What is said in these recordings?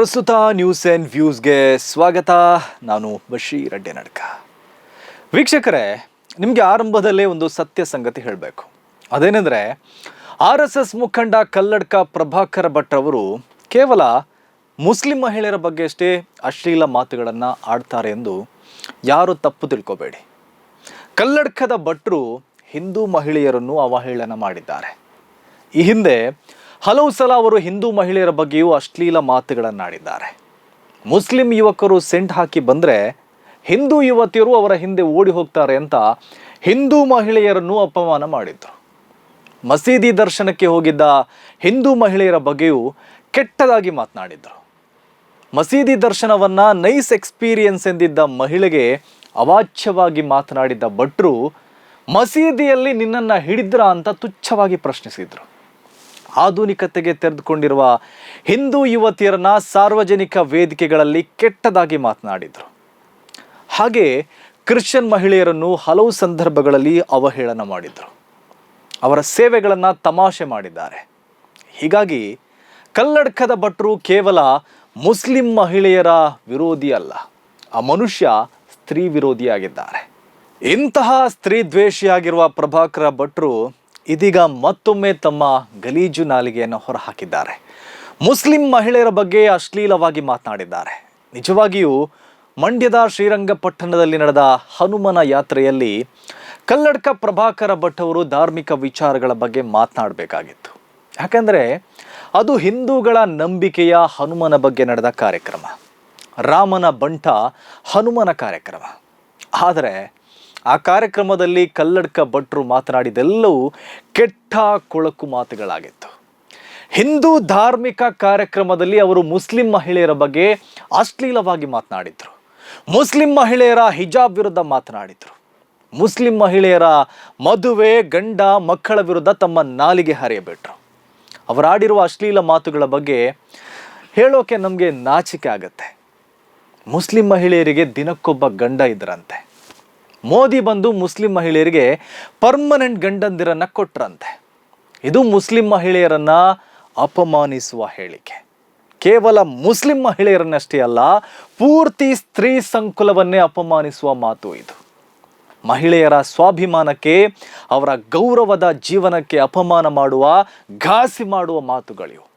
ಪ್ರಸ್ತುತ news and ವ್ಯೂಸ್ಗೆ ಸ್ವಾಗತ. ನಾನು ಬಶೀರ್ ಅಡ್ಡೆ ನಡ್ಕ ವೀಕ್ಷಕರೇ, ನಿಮಗೆ ಆರಂಭದಲ್ಲೇ ಒಂದು ಸತ್ಯ ಸಂಗತಿ ಹೇಳಬೇಕು. ಅದೇನೆಂದರೆ, ಆರ್ ಎಸ್ ಎಸ್ ಮುಖಂಡ ಕಲ್ಲಡ್ಕ ಪ್ರಭಾಕರ ಭಟ್ ಅವರು ಕೇವಲ ಮುಸ್ಲಿಂ ಮಹಿಳೆಯರ ಬಗ್ಗೆ ಅಷ್ಟೇ ಅಶ್ಲೀಲ ಮಾತುಗಳನ್ನು ಆಡ್ತಾರೆ ಎಂದು ಯಾರು ತಪ್ಪು ತಿಳ್ಕೋಬೇಡಿ. ಕಲ್ಲಡ್ಕದ ಭಟ್ರು ಹಿಂದೂ ಮಹಿಳೆಯರನ್ನು ಅವಹೇಳನ ಮಾಡಿದ್ದಾರೆ. ಈ ಹಿಂದೆ ಹಲವು ಸಲ ಅವರು ಹಿಂದೂ ಮಹಿಳೆಯರ ಬಗ್ಗೆಯೂ ಅಶ್ಲೀಲ ಮಾತುಗಳನ್ನಾಡಿದ್ದಾರೆ. ಮುಸ್ಲಿಂ ಯುವಕರು ಸೆಂಟ್ ಹಾಕಿ ಬಂದರೆ ಹಿಂದೂ ಯುವತಿಯರು ಅವರ ಹಿಂದೆ ಓಡಿ ಹೋಗ್ತಾರೆ ಅಂತ ಹಿಂದೂ ಮಹಿಳೆಯರನ್ನು ಅಪಮಾನ ಮಾಡಿದ್ರು. ಮಸೀದಿ ದರ್ಶನಕ್ಕೆ ಹೋಗಿದ್ದ ಹಿಂದೂ ಮಹಿಳೆಯರ ಬಗ್ಗೆಯೂ ಕೆಟ್ಟದಾಗಿ ಮಾತನಾಡಿದ್ರು. ಮಸೀದಿ ದರ್ಶನವನ್ನು ನೈಸ್ ಎಕ್ಸ್ಪೀರಿಯನ್ಸ್ ಎಂದಿದ್ದ ಮಹಿಳೆಗೆ ಅವಾಚ್ಯವಾಗಿ ಮಾತನಾಡಿದ್ದ ಭಟ್ರು, ಮಸೀದಿಯಲ್ಲಿ ನಿನ್ನನ್ನು ಹಿಡಿದ್ರ ಅಂತ ತುಚ್ಛವಾಗಿ ಪ್ರಶ್ನಿಸಿದ್ರು. ಆಧುನಿಕತೆಗೆ ತೆರೆದುಕೊಂಡಿರುವ ಹಿಂದೂ ಯುವತಿಯರನ್ನ ಸಾರ್ವಜನಿಕ ವೇದಿಕೆಗಳಲ್ಲಿ ಕೆಟ್ಟದಾಗಿ ಮಾತನಾಡಿದರು. ಹಾಗೆ ಕ್ರಿಶ್ಚಿಯನ್ ಮಹಿಳೆಯರನ್ನು ಹಲವು ಸಂದರ್ಭಗಳಲ್ಲಿ ಅವಹೇಳನ ಮಾಡಿದರು. ಅವರ ಸೇವೆಗಳನ್ನು ತಮಾಷೆ ಮಾಡಿದ್ದಾರೆ. ಹೀಗಾಗಿ ಕಲ್ಲಡ್ಕದ ಭಟ್ರು ಕೇವಲ ಮುಸ್ಲಿಂ ಮಹಿಳೆಯರ ವಿರೋಧಿ ಅಲ್ಲ, ಆ ಮನುಷ್ಯ ಸ್ತ್ರೀ ವಿರೋಧಿಯಾಗಿದ್ದಾರೆ. ಇಂತಹ ಸ್ತ್ರೀ ದ್ವೇಷಿಯಾಗಿರುವ ಪ್ರಭಾಕರ ಭಟ್ರು ಇದೀಗ ಮತ್ತೊಮ್ಮೆ ತಮ್ಮ ಗಲೀಜು ನಾಲಿಗೆಯನ್ನು ಹೊರಹಾಕಿದ್ದಾರೆ. ಮುಸ್ಲಿಂ ಮಹಿಳೆಯರ ಬಗ್ಗೆ ಅಶ್ಲೀಲವಾಗಿ ಮಾತನಾಡಿದ್ದಾರೆ. ನಿಜವಾಗಿಯೂ ಮಂಡ್ಯದ ಶ್ರೀರಂಗಪಟ್ಟಣದಲ್ಲಿ ನಡೆದ ಹನುಮನ ಯಾತ್ರೆಯಲ್ಲಿ ಕಲ್ಲಡ್ಕ ಪ್ರಭಾಕರ ಭಟ್ ಅವರು ಧಾರ್ಮಿಕ ವಿಚಾರಗಳ ಬಗ್ಗೆ ಮಾತನಾಡಬೇಕಾಗಿತ್ತು. ಯಾಕಂದರೆ ಅದು ಹಿಂದೂಗಳ ನಂಬಿಕೆಯ ಹನುಮನ ಬಗ್ಗೆ ನಡೆದ ಕಾರ್ಯಕ್ರಮ. ರಾಮನ ಬಂಟ ಹನುಮನ ಕಾರ್ಯಕ್ರಮ. ಆದರೆ ಆ ಕಾರ್ಯಕ್ರಮದಲ್ಲಿ ಕಲ್ಲಡ್ಕ ಭಟ್ರು ಮಾತನಾಡಿದೆಲ್ಲವೂ ಕೆಟ್ಟ ಕೊಳಕು ಮಾತುಗಳಾಗಿತ್ತು. ಹಿಂದೂ ಧಾರ್ಮಿಕ ಕಾರ್ಯಕ್ರಮದಲ್ಲಿ ಅವರು ಮುಸ್ಲಿಂ ಮಹಿಳೆಯರ ಬಗ್ಗೆ ಅಶ್ಲೀಲವಾಗಿ ಮಾತನಾಡಿದರು. ಮುಸ್ಲಿಂ ಮಹಿಳೆಯರ ಹಿಜಾಬ್ ವಿರುದ್ಧ ಮಾತನಾಡಿದರು. ಮುಸ್ಲಿಂ ಮಹಿಳೆಯರ ಮದುವೆ, ಗಂಡ, ಮಕ್ಕಳ ವಿರುದ್ಧ ತಮ್ಮ ನಾಲಿಗೆ ಹರಿಯಬಿಟ್ರು. ಅವರಾಡಿರುವ ಅಶ್ಲೀಲ ಮಾತುಗಳ ಬಗ್ಗೆ ಹೇಳೋಕೆ ನಮಗೆ ನಾಚಿಕೆ ಆಗುತ್ತೆ. ಮುಸ್ಲಿಂ ಮಹಿಳೆಯರಿಗೆ ದಿನಕ್ಕೊಬ್ಬ ಗಂಡ ಇದ್ರಂತೆ. ಮೋದಿ ಬಂದು ಮುಸ್ಲಿಂ ಮಹಿಳೆಯರಿಗೆ ಪರ್ಮನೆಂಟ್ ಗಂಡಂದಿರನ್ನ ಕೊಟ್ರಂತೆ. ಇದು ಮುಸ್ಲಿಂ ಮಹಿಳೆಯರನ್ನು ಅಪಮಾನಿಸುವ ಹೇಳಿಕೆ. ಕೇವಲ ಮುಸ್ಲಿಂ ಮಹಿಳೆಯರನ್ನಷ್ಟೇ ಅಲ್ಲ, ಪೂರ್ತಿ ಸ್ತ್ರೀ ಸಂಕುಲವನ್ನೇ ಅಪಮಾನಿಸುವ ಮಾತು ಇದು. ಮಹಿಳೆಯರ ಸ್ವಾಭಿಮಾನಕ್ಕೆ, ಅವರ ಗೌರವದ ಜೀವನಕ್ಕೆ ಅಪಮಾನ ಮಾಡುವ, ಘಾಸಿ ಮಾಡುವ ಮಾತುಗಳಿವು.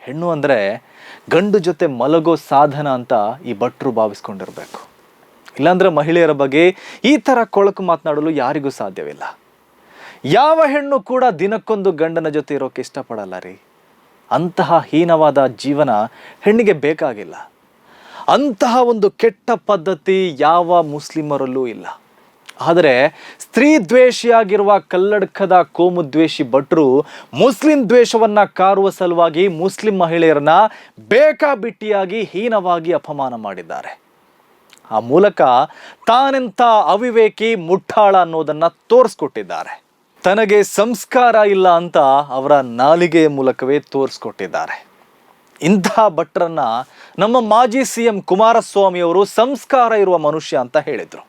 ಹೆಣ್ಣು ಅಂದರೆ ಗಂಡು ಜೊತೆ ಮಲಗೋ ಸಾಧನ ಅಂತ ಈ ಭಟ್ರು ಭಾವಿಸ್ಕೊಂಡಿರ್ಬೇಕು. ಇಲ್ಲಾಂದ್ರೆ ಮಹಿಳೆಯರ ಬಗ್ಗೆ ಈ ಥರ ಕೊಳಕು ಮಾತನಾಡಲು ಯಾರಿಗೂ ಸಾಧ್ಯವಿಲ್ಲ. ಯಾವ ಹೆಣ್ಣು ಕೂಡ ದಿನಕ್ಕೊಂದು ಗಂಡನ ಜೊತೆ ಇರೋಕೆ ಇಷ್ಟಪಡಲ್ಲ ರೀ. ಅಂತಹ ಹೀನವಾದ ಜೀವನ ಹೆಣ್ಣಿಗೆ ಬೇಕಾಗಿಲ್ಲ. ಅಂತಹ ಒಂದು ಕೆಟ್ಟ ಪದ್ಧತಿ ಯಾವ ಮುಸ್ಲಿಮರಲ್ಲೂ ಇಲ್ಲ. ಆದರೆ ಸ್ತ್ರೀ ದ್ವೇಷಿಯಾಗಿರುವ ಕಲ್ಲಡ್ಕದ ಕೋಮು ದ್ವೇಷಿ ಭಟ್ರು ಮುಸ್ಲಿಂ ದ್ವೇಷವನ್ನ ಕಾರುವ ಸಲುವಾಗಿ ಮುಸ್ಲಿಂ ಮಹಿಳೆಯರನ್ನ ಬೇಕಾಬಿಟ್ಟಿಯಾಗಿ ಹೀನವಾಗಿ ಅಪಮಾನ ಮಾಡಿದ್ದಾರೆ. ಆ ಮೂಲಕ ತಾನೆಂಥ ಅವಿವೇಕಿ ಮುಟ್ಟಾಳ ಅನ್ನೋದನ್ನ ತೋರಿಸ್ಕೊಟ್ಟಿದ್ದಾರೆ. ತನಗೆ ಸಂಸ್ಕಾರ ಇಲ್ಲ ಅಂತ ಅವರ ನಾಲಿಗೆಯ ಮೂಲಕವೇ ತೋರಿಸ್ಕೊಟ್ಟಿದ್ದಾರೆ. ಇಂತಹ ಭಟ್ರನ್ನ ನಮ್ಮ ಮಾಜಿ ಸಿ ಎಂ ಕುಮಾರಸ್ವಾಮಿ ಅವರು ಸಂಸ್ಕಾರ ಇರುವ ಮನುಷ್ಯ ಅಂತ ಹೇಳಿದರು.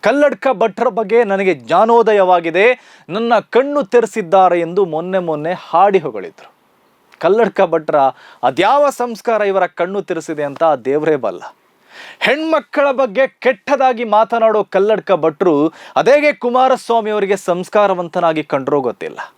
ಕಲ್ಲಡ್ಕ ಭಟ್ರ ಬಗ್ಗೆ ನನಗೆ ಜ್ಞಾನೋದಯವಾಗಿದೆ, ನನ್ನ ಕಣ್ಣು ತೆರೆಸಿದ್ದಾರೆ ಎಂದು ಮೊನ್ನೆ ಮೊನ್ನೆ ಹಾಡಿ ಹೊಗಳಿದ್ರು. ಕಲ್ಲಡ್ಕ ಭಟ್ರ ಅದ್ಯಾವ ಸಂಸ್ಕಾರ ಇವರ ಕಣ್ಣು ತೆರೆಸಿದೆ ಅಂತ ದೇವರೇ ಬಲ್ಲ. ಹೆಣ್ಮಕ್ಕಳ ಬಗ್ಗೆ ಕೆಟ್ಟದಾಗಿ ಮಾತನಾಡೋ ಕಲ್ಲಡ್ಕ ಭಟ್ರು ಅದೇಗೆ ಕುಮಾರಸ್ವಾಮಿ ಅವರಿಗೆ ಸಂಸ್ಕಾರವಂತನಾಗಿ ಕಂಡ್ರೋ ಗೊತ್ತಿಲ್ಲ.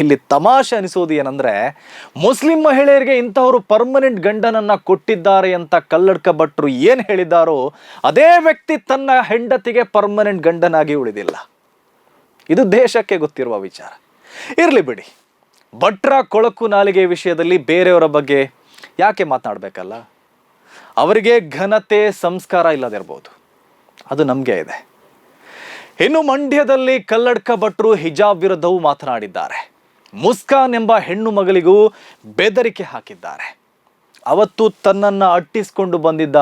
ಇಲ್ಲಿ ತಮಾಷೆ ಅನಿಸೋದು ಏನಂದ್ರೆ, ಮುಸ್ಲಿಂ ಮಹಿಳೆಯರಿಗೆ ಇಂಥವರು ಪರ್ಮನೆಂಟ್ ಗಂಡನನ್ನ ಕೊಟ್ಟಿದ್ದಾರೆ ಅಂತ ಕಲ್ಲಡ್ಕ ಭಟ್ರು ಏನು ಹೇಳಿದ್ದಾರೋ, ಅದೇ ವ್ಯಕ್ತಿ ತನ್ನ ಹೆಂಡತಿಗೆ ಪರ್ಮನೆಂಟ್ ಗಂಡನಾಗಿ ಉಳಿದಿಲ್ಲ. ಇದು ದೇಶಕ್ಕೆ ಗೊತ್ತಿರುವ ವಿಚಾರ. ಇರಲಿ ಬಿಡಿ. ಭಟ್ರ ಕೊಳಕು ನಾಲಿಗೆ ವಿಷಯದಲ್ಲಿ ಬೇರೆಯವರ ಬಗ್ಗೆ ಯಾಕೆ ಮಾತನಾಡಬೇಕಲ್ಲ? ಅವರಿಗೆ ಘನತೆ ಸಂಸ್ಕಾರ ಇಲ್ಲದಿರ್ಬೋದು ಅದು ನಮಗೆ ಇದೆ. ಇನ್ನು ಮಂಡ್ಯದಲ್ಲಿ ಕಲ್ಲಡ್ಕ ಭಟ್ರು ಹಿಜಾಬ್ ವಿರುದ್ಧವೂ ಮಾತನಾಡಿದ್ದಾರೆ. ಮುಸ್ಕಾನ್ ಎಂಬ ಹೆಣ್ಣು ಮಗಳಿಗೂ ಬೆದರಿಕೆ ಹಾಕಿದ್ದಾರೆ. ಅವತ್ತು ತನ್ನನ್ನು ಅಟ್ಟಿಸಿಕೊಂಡು ಬಂದಿದ್ದ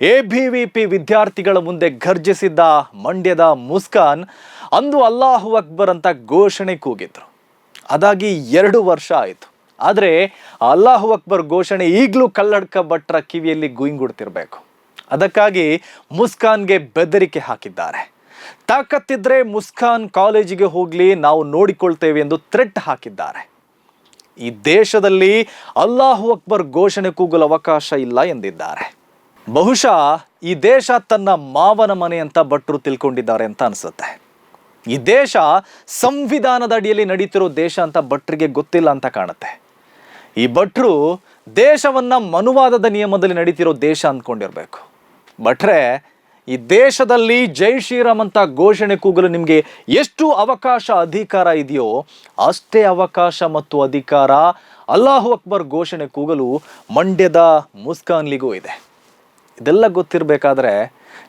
ಎ ಬಿ ವಿ ಪಿ ವಿದ್ಯಾರ್ಥಿಗಳ ಮುಂದೆ ಘರ್ಜಿಸಿದ್ದ ಮಂಡ್ಯದ ಮುಸ್ಕಾನ್ ಅಂದು ಅಲ್ಲಾಹು ಅಕ್ಬರ್ ಅಂತ ಘೋಷಣೆ ಕೂಗಿದ್ರು. ಅದಾಗಿ ಎರಡು ವರ್ಷ ಆಯಿತು. ಆದರೆ ಅಲ್ಲಾಹು ಅಕ್ಬರ್ ಘೋಷಣೆ ಈಗಲೂ ಕಲ್ಲಡ್ಕ ಭಟ್ರ ಕಿವಿಯಲ್ಲಿ ಗುಯಿಂಗುಡ್ತಿರಬೇಕು ಅದಕ್ಕಾಗಿ ಮುಸ್ಕಾನ್ಗೆ ಬೆದರಿಕೆ ಹಾಕಿದ್ದಾರೆ. ತಾಕತ್ತಿದ್ರೆ ಮುಸ್ಕಾನ್ ಕಾಲೇಜಿಗೆ ಹೋಗಲಿ, ನಾವು ನೋಡಿಕೊಳ್ತೇವೆ ಎಂದು ಥ್ರೆಟ್ ಹಾಕಿದ್ದಾರೆ. ಈ ದೇಶದಲ್ಲಿ ಅಲ್ಲಾಹು ಅಕ್ಬರ್ ಘೋಷಣೆ ಕೂಗಲು ಅವಕಾಶ ಇಲ್ಲ ಎಂದಿದ್ದಾರೆ. ಬಹುಶಃ ಈ ದೇಶ ತನ್ನ ಮಾವನ ಮನೆ ಅಂತ ಭಟ್ರು ತಿಳ್ಕೊಂಡಿದ್ದಾರೆ ಅಂತ ಅನಿಸುತ್ತೆ. ಈ ದೇಶ ಸಂವಿಧಾನದ ಅಡಿಯಲ್ಲಿ ನಡೀತಿರೋ ದೇಶ ಅಂತ ಭಟ್ರಿಗೆ ಗೊತ್ತಿಲ್ಲ ಅಂತ ಕಾಣುತ್ತೆ. ಈ ಭಟ್ರು ದೇಶವನ್ನ ಮನುವಾದದ ನಿಯಮದಲ್ಲಿ ನಡೀತಿರೋ ದೇಶ ಅಂದ್ಕೊಂಡಿರ್ಬೇಕು. ಭಟ್ರೆ, ಈ ದೇಶದಲ್ಲಿ ಜೈ ಶ್ರೀರಾಮ್ ಅಂತ ಘೋಷಣೆ ಕೂಗಲು ನಿಮಗೆ ಎಷ್ಟು ಅವಕಾಶ, ಅಧಿಕಾರ ಇದೆಯೋ ಅಷ್ಟೇ ಅವಕಾಶ ಮತ್ತು ಅಧಿಕಾರ ಅಲ್ಲಾಹು ಅಕ್ಬರ್ ಘೋಷಣೆ ಕೂಗಲು ಮಂಡ್ಯದ ಮುಸ್ಕಾನ್ಲಿಗೂ ಇದೆ. ಇದೆಲ್ಲ ಗೊತ್ತಿರಬೇಕಾದ್ರೆ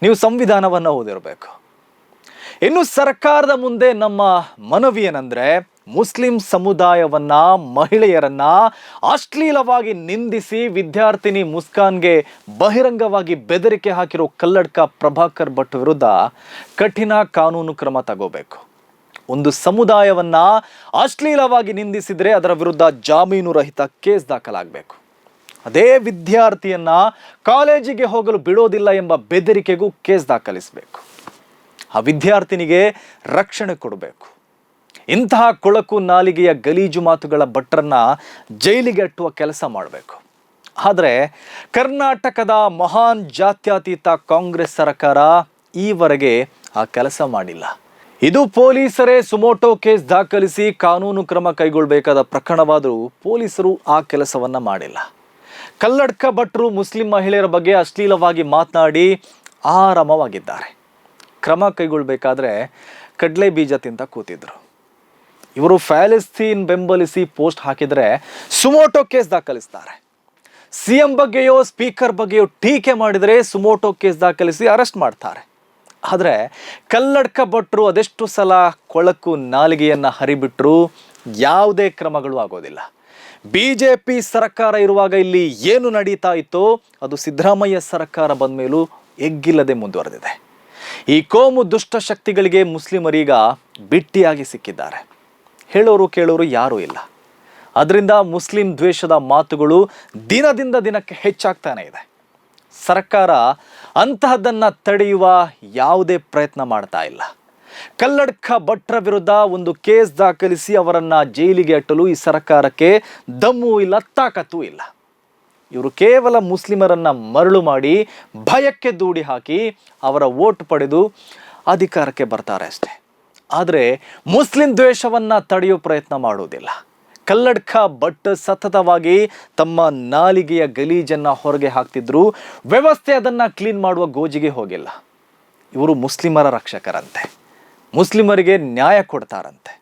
ನೀವು ಸಂವಿಧಾನವನ್ನು ಓದಿರಬೇಕು. ಇನ್ನು ಸರ್ಕಾರದ ಮುಂದೆ ನಮ್ಮ ಮನವಿ ಏನಂದ್ರೆ ಮುಸ್ಲಿಂ ಸಮುದಾಯವನ್ನ, ಮಹಿಳೆಯರನ್ನ ಅಶ್ಲೀಲವಾಗಿ ನಿಂದಿಸಿ ವಿದ್ಯಾರ್ಥಿನಿ ಮುಸ್ಕಾನ್ಗೆ ಬಹಿರಂಗವಾಗಿ ಬೆದರಿಕೆ ಹಾಕಿರೋ ಕಲ್ಲಡ್ಕ ಪ್ರಭಾಕರ್ ಭಟ್ ವಿರುದ್ಧ ಕಠಿಣ ಕಾನೂನು ಕ್ರಮ ತಗೋಬೇಕು. ಒಂದು ಸಮುದಾಯವನ್ನ ಅಶ್ಲೀಲವಾಗಿ ನಿಂದಿಸಿದ್ರೆ ಅದರ ವಿರುದ್ಧ ಜಾಮೀನು ರಹಿತ ಕೇಸ್ ದಾಖಲಾಗಬೇಕು. ಅದೇ ವಿದ್ಯಾರ್ಥಿಯನ್ನ ಕಾಲೇಜಿಗೆ ಹೋಗಲು ಬಿಡೋದಿಲ್ಲ ಎಂಬ ಬೆದರಿಕೆಗೂ ಕೇಸ್ ದಾಖಲಿಸಬೇಕು. ಆ ವಿದ್ಯಾರ್ಥಿನಿಗೆ ರಕ್ಷಣೆ ಕೊಡಬೇಕು. ಇಂತಹ ಕೊಳಕು ನಾಲಿಗೆಯ ಗಲೀಜು ಮಾತುಗಳ ಭಟ್ರನ್ನ ಜೈಲಿಗೆ ಅಟ್ಟುವ ಕೆಲಸ ಮಾಡಬೇಕು. ಆದರೆ ಕರ್ನಾಟಕದ ಮಹಾನ್ ಜಾತ್ಯತೀತ ಕಾಂಗ್ರೆಸ್ ಸರ್ಕಾರ ಈವರೆಗೆ ಆ ಕೆಲಸ ಮಾಡಿಲ್ಲ. ಇದು ಪೊಲೀಸರೇ ಸುಮೋಟೋ ಕೇಸ್ ದಾಖಲಿಸಿ ಕಾನೂನು ಕ್ರಮ ಕೈಗೊಳ್ಳಬೇಕಾದ ಪ್ರಕರಣವಾದರೂ ಪೊಲೀಸರು ಆ ಕೆಲಸವನ್ನ ಮಾಡಿಲ್ಲ. ಕಲ್ಲಡ್ಕ ಭಟ್ರು ಮುಸ್ಲಿಂ ಮಹಿಳೆಯರ ಬಗ್ಗೆ ಅಶ್ಲೀಲವಾಗಿ ಮಾತನಾಡಿ ಆರಾಮವಾಗಿದ್ದಾರೆ. ಕ್ರಮ ಕೈಗೊಳ್ಳಬೇಕಾದ್ರೆ ಕಡಲೆ ಬೀಜ ತಿಂತ ಕೂತಿದ್ರು. ಇವರು ಫ್ಯಾಲಿಸ್ತೀನ್ ಬೆಂಬಲಿಸಿ ಪೋಸ್ಟ್ ಹಾಕಿದರೆ ಸುಮೋಟೋ ಕೇಸ್ ದಾಖಲಿಸ್ತಾರೆ. ಸಿ ಎಂ ಬಗ್ಗೆಯೋ, ಸ್ಪೀಕರ್ ಬಗ್ಗೆಯೋ ಟೀಕೆ ಮಾಡಿದರೆ ಸುಮೋಟೋ ಕೇಸ್ ದಾಖಲಿಸಿ ಅರೆಸ್ಟ್ ಮಾಡ್ತಾರೆ. ಆದರೆ ಕಲ್ಲಡ್ಕ ಭಟ್ರು ಅದೆಷ್ಟು ಸಲ ಕೊಳಕು ನಾಲಿಗೆಯನ್ನು ಹರಿಬಿಟ್ರು ಯಾವುದೇ ಕ್ರಮಗಳು ಆಗೋದಿಲ್ಲ. ಬಿ ಜೆ ಪಿ ಸರ್ಕಾರ ಇರುವಾಗ ಇಲ್ಲಿ ಏನು ನಡೀತಾ ಇತ್ತೋ ಅದು ಸಿದ್ದರಾಮಯ್ಯ ಸರ್ಕಾರ ಬಂದ ಮೇಲೂ ಎಗ್ಗಿಲ್ಲದೆ ಮುಂದುವರೆದಿದೆ. ಈ ಕೋಮು ದುಷ್ಟ ಶಕ್ತಿಗಳಿಗೆ ಮುಸ್ಲಿಮರೀಗ ಬಿಟ್ಟಿಯಾಗಿ ಸಿಕ್ಕಿದ್ದಾರೆ. ಹೇಳೋರು ಕೇಳೋರು ಯಾರೂ ಇಲ್ಲ. ಅದರಿಂದ ಮುಸ್ಲಿಂ ದ್ವೇಷದ ಮಾತುಗಳು ದಿನದಿಂದ ದಿನಕ್ಕೆ ಹೆಚ್ಚಾಗ್ತಾನೆ ಇದೆ. ಸರ್ಕಾರ ಅಂತಹದ್ದನ್ನು ತಡೆಯುವ ಯಾವುದೇ ಪ್ರಯತ್ನ ಮಾಡ್ತಾ ಇಲ್ಲ. ಕಲ್ಲಡ್ಕ ಭಟ್ರ ವಿರುದ್ಧ ಒಂದು ಕೇಸ್ ದಾಖಲಿಸಿ ಅವರನ್ನು ಜೈಲಿಗೆ ಅಟ್ಟಲು ಈ ಸರ್ಕಾರಕ್ಕೆ ದಮ್ಮು ಇಲ್ಲ, ತಾಕತ್ತೂ ಇಲ್ಲ. ಇವರು ಕೇವಲ ಮುಸ್ಲಿಮರನ್ನ ಮರಳು ಮಾಡಿ ಭಯಕ್ಕೆ ದೂಡಿ ಹಾಕಿ ಅವರ ವೋಟ್ ಪಡೆದು ಅಧಿಕಾರಕ್ಕೆ ಬರ್ತಾರೆ ಅಷ್ಟೇ. ಆದರೆ ಮುಸ್ಲಿಂ ದ್ವೇಷವನ್ನು ತಡೆಯೋ ಪ್ರಯತ್ನ ಮಾಡುವುದಿಲ್ಲ. ಕಲ್ಲಡ್ಕ ಭಟ್ ಸತತವಾಗಿ ತಮ್ಮ ನಾಲಿಗೆಯ ಗಲೀಜನ್ನು ಹೊರಗೆ ಹಾಕ್ತಿದ್ರು. ವ್ಯವಸ್ಥೆ ಅದನ್ನು ಕ್ಲೀನ್ ಮಾಡುವ ಗೋಜಿಗೆ ಹೋಗಿಲ್ಲ. ಇವರು ಮುಸ್ಲಿಮರ ರಕ್ಷಕರಂತೆ. ಮುಸ್ಲಿಮರಿಗೆ ನ್ಯಾಯ ಕೊಡ್ತಾರಂತೆ.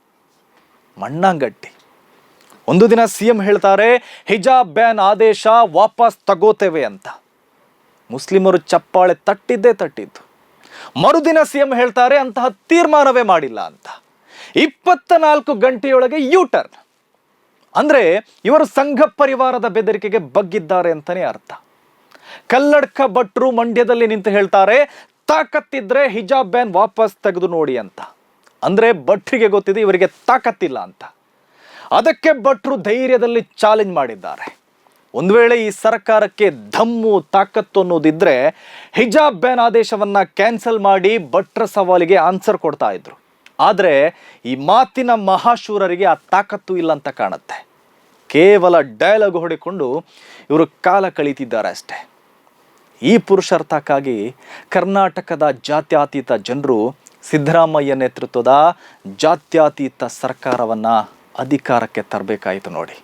ಮಣ್ಣಂಗಟ್ಟಿ. ಒಂದು ದಿನ ಸಿ ಎಂ ಹೇಳ್ತಾರೆ, ಹಿಜಾಬ್ ಬ್ಯಾನ್ ಆದೇಶ ವಾಪಸ್ ತಗೋತೇವೆ ಅಂತ. ಮುಸ್ಲಿಮರು ಚಪ್ಪಾಳೆ ತಟ್ಟಿದ್ದೇ ತಟ್ಟಿದ್ದು. ಮರುದಿನ ಸಿ ಎಂ ಹೇಳ್ತಾರೆ ಅಂತಹ ತೀರ್ಮಾನವೇ ಮಾಡಿಲ್ಲ ಅಂತ. ಇಪ್ಪತ್ತ ನಾಲ್ಕು ಗಂಟೆಯೊಳಗೆ ಯೂ ಟರ್ನ್ ಅಂದ್ರೆ ಇವರು ಸಂಘ ಪರಿವಾರದ ಬೆದರಿಕೆಗೆ ಬಗ್ಗಿದ್ದಾರೆ ಅಂತಾನೆ ಅರ್ಥ. ಕಲ್ಲಡ್ಕ ಭಟ್ರು ಮಂಡ್ಯದಲ್ಲಿ ನಿಂತು ಹೇಳ್ತಾರೆ, ತಾಕತ್ತಿದ್ರೆ ಹಿಜಾಬ್ ಬ್ಯಾನ್ ವಾಪಸ್ ತೆಗೆದು ನೋಡಿ ಅಂತ. ಅಂದ್ರೆ ಭಟ್ರಿಗೆ ಗೊತ್ತಿದೆ ಇವರಿಗೆ ತಾಕತ್ತಿಲ್ಲ ಅಂತ. ಅದಕ್ಕೆ ಭಟ್ರು ಧೈರ್ಯದಲ್ಲಿ ಚಾಲೆಂಜ್ ಮಾಡಿದ್ದಾರೆ. ಒಂದು ವೇಳೆ ಈ ಸರ್ಕಾರಕ್ಕೆ ಧಮ್ಮು, ತಾಕತ್ತು ಅನ್ನೋದಿದ್ರೆ ಹಿಜಾಬ್ ಬ್ಯಾನ್ ಆದೇಶವನ್ನ ಕ್ಯಾನ್ಸಲ್ ಮಾಡಿ ಭಟ್ರ ಸವಾಲಿಗೆ ಆನ್ಸರ್ ಕೊಡ್ತಾ ಇದ್ರು. ಆದರೆ ಈ ಮಾತಿನ ಮಹಾಶೂರರಿಗೆ ಆ ತಾಕತ್ತು ಇಲ್ಲ ಅಂತ ಕಾಣುತ್ತೆ. ಕೇವಲ ಡೈಲಾಗ್ ಹೊಡೆಕೊಂಡು ಇವರು ಕಾಲ ಕಳೀತಿದ್ದಾರೆ ಅಷ್ಟೇ. ಈ ಪುರುಷಾರ್ಥಕ್ಕಾಗಿ ಕರ್ನಾಟಕದ ಜಾತ್ಯಾತೀತ ಜನರು ಸಿದ್ದರಾಮಯ್ಯ ನೇತೃತ್ವದ ಜಾತ್ಯಾತೀತ ಸರ್ಕಾರವನ್ನು ಅಧಿಕಾರಕ್ಕೆ ತರಬೇಕಾಯಿತು ನೋಡಿ.